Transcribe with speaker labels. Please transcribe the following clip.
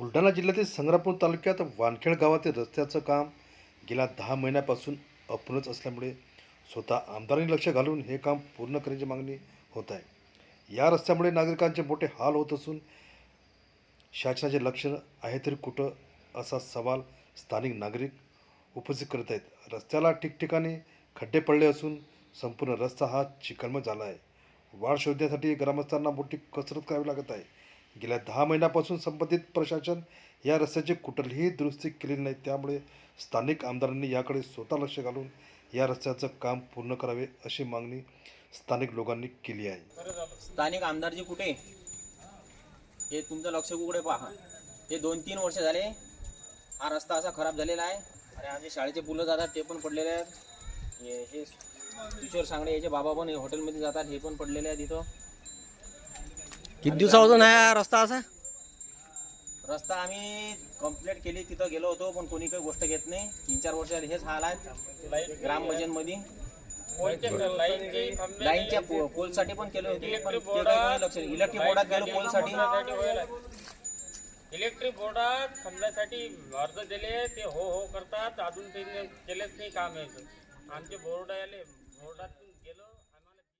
Speaker 1: बुलढाणा जिल्ह्यातील संग्रामपूर तालुक्यात वानखेड गावातील रस्त्याचं काम गेल्या दहा महिन्यापासून अपूर्णच असल्यामुळे स्वतः आमदारांनी लक्ष घालून हे काम पूर्ण करण्याची मागणी होत आहे. या रस्त्यामुळे नागरिकांचे मोठे हाल होत असून शासनाचे लक्ष आहे तरी कुठं असा सवाल स्थानिक नागरिक उपस्थित करत आहेत. रस्त्याला ठिकठिकाणी खड्डे पडले असून संपूर्ण रस्ता हा चिकलमय झाला आहे. वाढ शोधण्यासाठी ग्रामस्थांना मोठी कसरत करावी लागत आहे. गेल्या दहा महिन्यापासून संबंधित प्रशासन या रस्त्याची कुठलीही दुरुस्ती केलेली नाही. त्यामुळे स्थानिक आमदारांनी याकडे स्वतः लक्ष घालून या रस्त्याचं काम पूर्ण करावे अशी मागणी स्थानिक लोकांनी केली आहे.
Speaker 2: स्थानिक आमदारजी कुठे? हे तुमचं लक्ष कुठे पहा. हे दोन तीन वर्ष झाले हा रस्ता असा खराब झालेला आहे. आणि आमचे शाळेचे मुलं जातात ते पण पडलेले आहेत. हे किशोर सांगडे याचे बाबा पण हे हॉटेलमध्ये जातात हे पण पडलेले आहेत इथं.
Speaker 3: किती दिवसापासून आहे हा रस्ता असा?
Speaker 2: रस्ता आम्ही कंप्लीट केली तिथं गेलो होतो पण कोणी काही गोष्ट घेत नाही. तीन चार वर्ष झाले हेच हाल आहेत ग्रामपंचायतमध्ये लाईनच्या पो- पोलसाठी पण केले होते पण ते काही कोणी लक्ष इलेक्ट्रिक बोर्डात गेलो पोलसाठी.
Speaker 4: इलेक्ट्रिक बोर्डात समजासाठी अर्ज दिले ते हो हो करतात. अजून ते केलेच नाही काम यायचं आमचे बोर्ड आले बोर्डात गेलो.